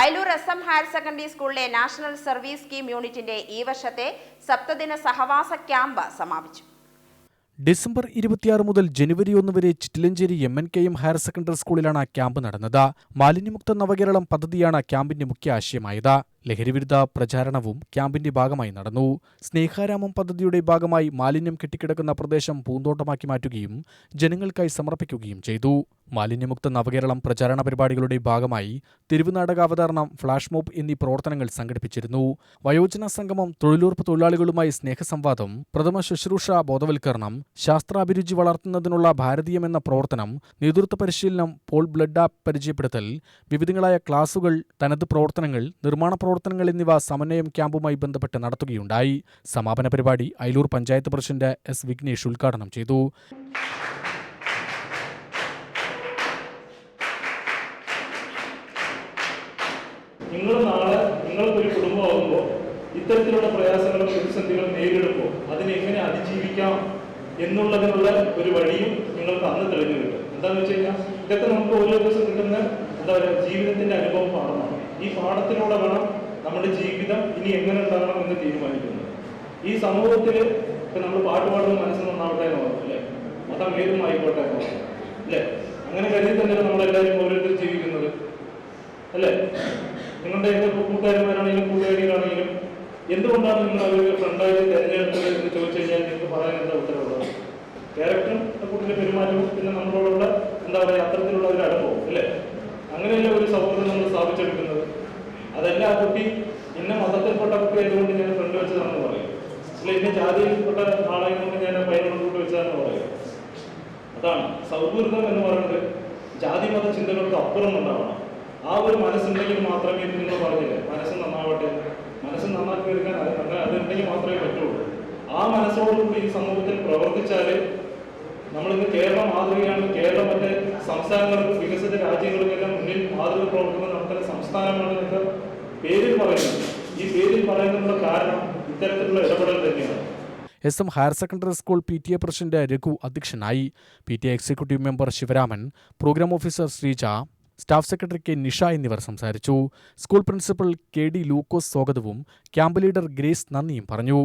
Ayalur S M higher secondary സ്കൂളിലെ national service scheme യൂണിറ്റിന്റെ ഈ വർഷത്തെ സപ്തദിന സഹവാസ ക്യാമ്പ് സമാപിച്ചു. ഡിസംബർ ഇരുപത്തിയാറ് മുതൽ ജനുവരി ഒന്ന് വരെ Chittilanchery M N K M higher secondary സ്കൂളിലാണ് ക്യാമ്പ് നടന്നത്. മാലിന്യമുക്ത നവകേരളം പദ്ധതിയാണ് ക്യാമ്പിന്റെ മുഖ്യ ആശയമായത്. ലഹരിവിരുദ്ധ പ്രചാരണവും ക്യാമ്പിന്റെ ഭാഗമായി നടന്നു. സ്നേഹാരാമം പദ്ധതിയുടെ ഭാഗമായി മാലിന്യം കെട്ടിക്കിടക്കുന്ന പ്രദേശം പൂന്തോട്ടമാക്കി മാറ്റുകയും ജനങ്ങൾക്കായി സമർപ്പിക്കുകയും ചെയ്തു. മാലിന്യമുക്ത നവകേരളം പ്രചാരണ പരിപാടികളുടെ ഭാഗമായി തിരുവുനാടക അവതരണം ഫ്ളാഷ് മോബ് എന്നീ പ്രവർത്തനങ്ങൾ സംഘടിപ്പിച്ചിരുന്നു. വയോജന സംഗമം തൊഴിലുറപ്പ് തൊഴിലാളികളുമായി സ്നേഹസംവാദം പ്രഥമ ശുശ്രൂഷ ബോധവൽക്കരണം ശാസ്ത്രാഭിരുചി വളർത്തുന്നതിനുള്ള ഭാരതീയം എന്ന പ്രവർത്തനം നേതൃത്വ പരിശീലനം പോൾ ബ്ലഡ് ആപ്പ് പരിചയപ്പെടുത്തൽ വിവിധങ്ങളായ ക്ലാസുകൾ തനത് പ്രവർത്തനങ്ങൾ നിർമ്മാണ പ്രവർത്തനങ്ങൾ എന്നിവ സമന്വയം ക്യാമ്പുമായി ബന്ധപ്പെട്ട് നടത്തുകയുണ്ടായി. സമാപന പരിപാടി അയലൂർ പഞ്ചായത്ത് പ്രസിഡന്റ് എസ് വിഘ്നേഷ് ഉദ്ഘാടനം ചെയ്തു. നിങ്ങൾ നാളെ നിങ്ങൾക്കൊരു കുടുംബമാകുമ്പോൾ ഇത്തരത്തിലുള്ള പ്രയാസങ്ങളും പ്രതിസന്ധികളും നേരിടുമ്പോൾ അതിനെ എങ്ങനെ അതിജീവിക്കാം എന്നുള്ളതിനുള്ള ഒരു വഴിയും നിങ്ങൾക്ക് അന്ന് തെളിഞ്ഞു കിട്ടും. എന്താണെന്ന് വെച്ച് കഴിഞ്ഞാൽ ഇതൊക്കെ നമുക്ക് ഓരോ ദിവസം കിട്ടുന്ന എന്താ പറയുക ജീവിതത്തിന്റെ അനുഭവ പാഠമാണ്. ഈ പാഠത്തിലൂടെ വേണം നമ്മുടെ ജീവിതം ഇനി എങ്ങനെ ഉണ്ടാകണം എന്ന് തീരുമാനിക്കുന്നത് ഈ സമൂഹത്തിൽ ഇപ്പൊ നമ്മൾ പാട്ട് പാടുന്ന മനസ്സ് നന്നാവട്ടെ എന്ന് പറഞ്ഞു അല്ലേ? മതം ഏതും ആയിക്കോട്ടെ എന്ന് പറഞ്ഞു അല്ലേ? അങ്ങനെ കരുതി തന്നെയാണ് നമ്മളെല്ലാവരും ഓരോരുത്തർ ജീവിക്കുന്നത് അല്ലേ? നിങ്ങളുടെ ഏതൊക്കെ കൂട്ടുകാരന്മാരാണെങ്കിലും കൂട്ടുകാരികളാണെങ്കിലും എന്തുകൊണ്ടാണ് നിങ്ങൾ അവരൊക്കെ ഫ്രണ്ടായിട്ട് തിരഞ്ഞെടുത്തത് എന്ന് ചോദിച്ചു കഴിഞ്ഞാൽ നിങ്ങൾക്ക് പറയാൻ എന്താ ഉത്തരവുള്ളത്? ക്യാരക്ടറും കുട്ടിയുടെ പെരുമാറ്റവും പിന്നെ നമ്മളോടുള്ള എന്താ പറയുക അത്തരത്തിലുള്ള ഒരു അനുഭവം അല്ലേ? അങ്ങനെയല്ല ഒരു സൗഹൃദം നമ്മൾ സ്ഥാപിച്ചെടുക്കുന്നത്? അതല്ല ആ കുട്ടി ഇന്ന മതത്തിൽപ്പെട്ട കുട്ടി ആയതുകൊണ്ട് ഞാൻ ഫ്രണ്ട് വെച്ചതാണെന്ന് പറയും. അല്ല ഇന്ന ജാതിയിൽപ്പെട്ട ആളായതുകൊണ്ട് ഞാൻ പയ്യനോട് കൂട്ടി വെച്ചതാണെന്ന് പറയും. അതാണ് സൗഹൃദം എന്ന് പറയുന്നത് ജാതി മത ചിന്തകൾക്ക് അപ്പുറം ഉണ്ടാവണം. ആ ഒരു മനസ്സുണ്ടെങ്കിൽ മാത്രമേ ഇത് നിങ്ങൾ പറഞ്ഞില്ലേ? മനസ്സ് നന്നാവട്ടെ. മനസ്സ് നന്നാക്കി എടുക്കാൻ അതുണ്ടെങ്കിൽ മാത്രമേ പറ്റുള്ളൂ. ആ മനസ്സോടുകൂടി ഈ സമൂഹത്തിൽ പ്രവർത്തിച്ചാൽ നമ്മളിന്ന് കേരളം മാതൃകയാണ്. കേരളം മറ്റേ സംസ്ഥാനങ്ങൾക്കും വികസിത രാജ്യങ്ങൾക്കെല്ലാം മുന്നിൽ മാതൃക പ്രവർത്തിക്കുന്ന നടത്തുന്ന സംസ്ഥാനമാണ് എന്നൊക്കെ പേരിൽ പറയുന്നത്. ഈ പേരിൽ പറയുന്നതിനുള്ള കാരണം ഇത്തരത്തിലുള്ള ഇടപെടൽ തന്നെയാണ്. S M higher secondary school P T A president Raghu അധ്യക്ഷനായി P T A executive member Sivaraman program officer Sreeja staff secretary K Nisha എന്നിവർ സംസാരിച്ചു. School principal K D Lukose സ്വാഗതവും ക്യാമ്പ് ലീഡർ ഗ്രേസ് നന്ദിയും പറഞ്ഞു.